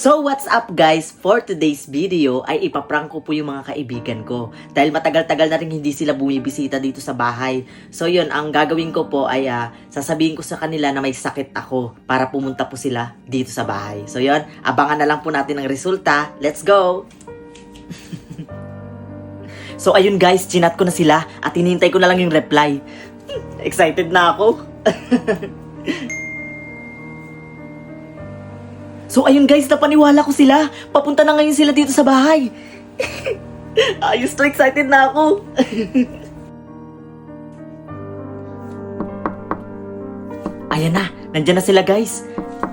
So what's up guys? For today's video ay ipaprank po yung mga kaibigan ko. Dahil matagal-tagal na rin hindi sila bumibisita dito sa bahay. So yun, ang gagawin ko po ay ah, sasabihin ko sa kanila na may sakit ako para pumunta po sila dito sa bahay. So yun, abangan na lang po natin ang resulta. Let's go! so ayun guys, chinat ko na sila at hinihintay ko na lang yung reply. Excited na ako. So ayun guys, napaniwala ko sila. Papunta na ngayon sila dito sa bahay. Ayos to, excited na ako. Ayan na, nandyan na sila guys.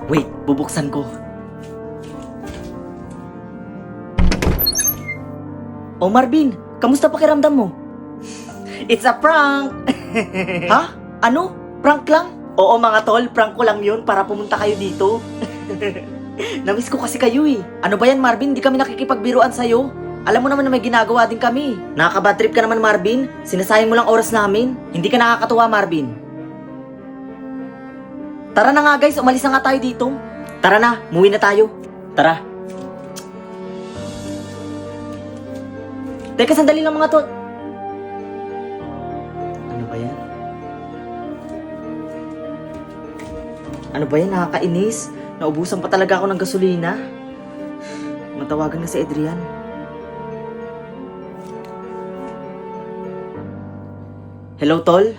Wait, bubuksan ko. Oh Marvin, kamusta pakiramdam mo? It's a prank! ha? Ano? Prank lang? Oo mga tol, prank ko lang yun para pumunta kayo dito. Namiss ko kasi kayo eh. Ano ba yan Marvin? Di kami nakikipagbiruan sa'yo. Alam mo naman na may ginagawa din kami. Nakakabad trip ka naman Marvin. Sinasayang mo lang oras namin. Hindi ka nakakatuwa Marvin. Tara na nga guys, umalis na nga tayo dito. Tara na, muwi na tayo. Tara. Teka, sandali lang mga to. Ano ba yan? Ano ba yan? Nakakainis. Naubusan pa talaga ako ng gasolina. Matawagan na si Adrian. Hello, Tol?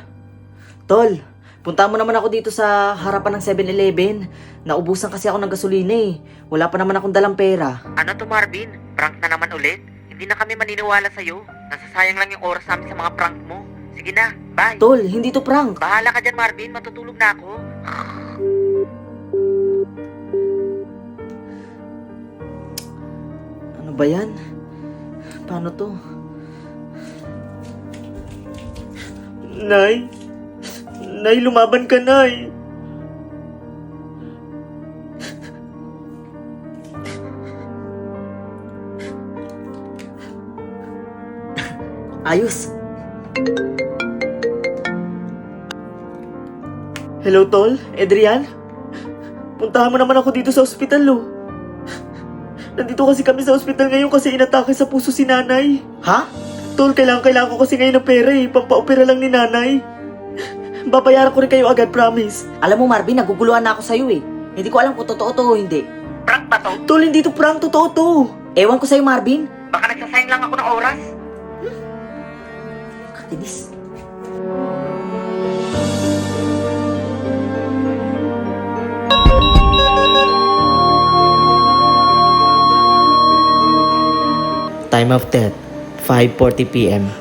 Tol, punta mo naman ako dito sa harapan ng 7-Eleven. Naubusan kasi ako ng gasolina eh. Wala pa naman akong dalang pera. Ano to Marvin? Prank na naman ulit? Hindi na kami maniniwala sa'yo. Nasasayang lang yung oras namin sa mga prank mo. Sige na, bye. Tol, hindi to prank. Bahala ka dyan Marvin, matutulog na ako. Ba yan? Paano to? Nay! Nay, lumaban ka, Nay! Ayos! Hello, Tol? Adrian? Puntahan mo naman ako dito sa ospital, oh. Nandito kasi kami sa ospital ngayon kasi inatake sa puso si nanay. Ha? Tol, kailangan, kailangan ko kasi ngayon ng pera eh. Pampaopera lang ni nanay. Babayaran ko rin kayo agad, promise. Alam mo, Marvin, naguguluhan na ako sa'yo eh. Hindi ko alam kung totoo to o hindi. Prank ba to? Tol, hindi to prank, totoo to. Ewan ko sa'yo, Marvin. Baka nagsasayang lang ako ng oras. Katinis. Time of death, 5.40 p.m.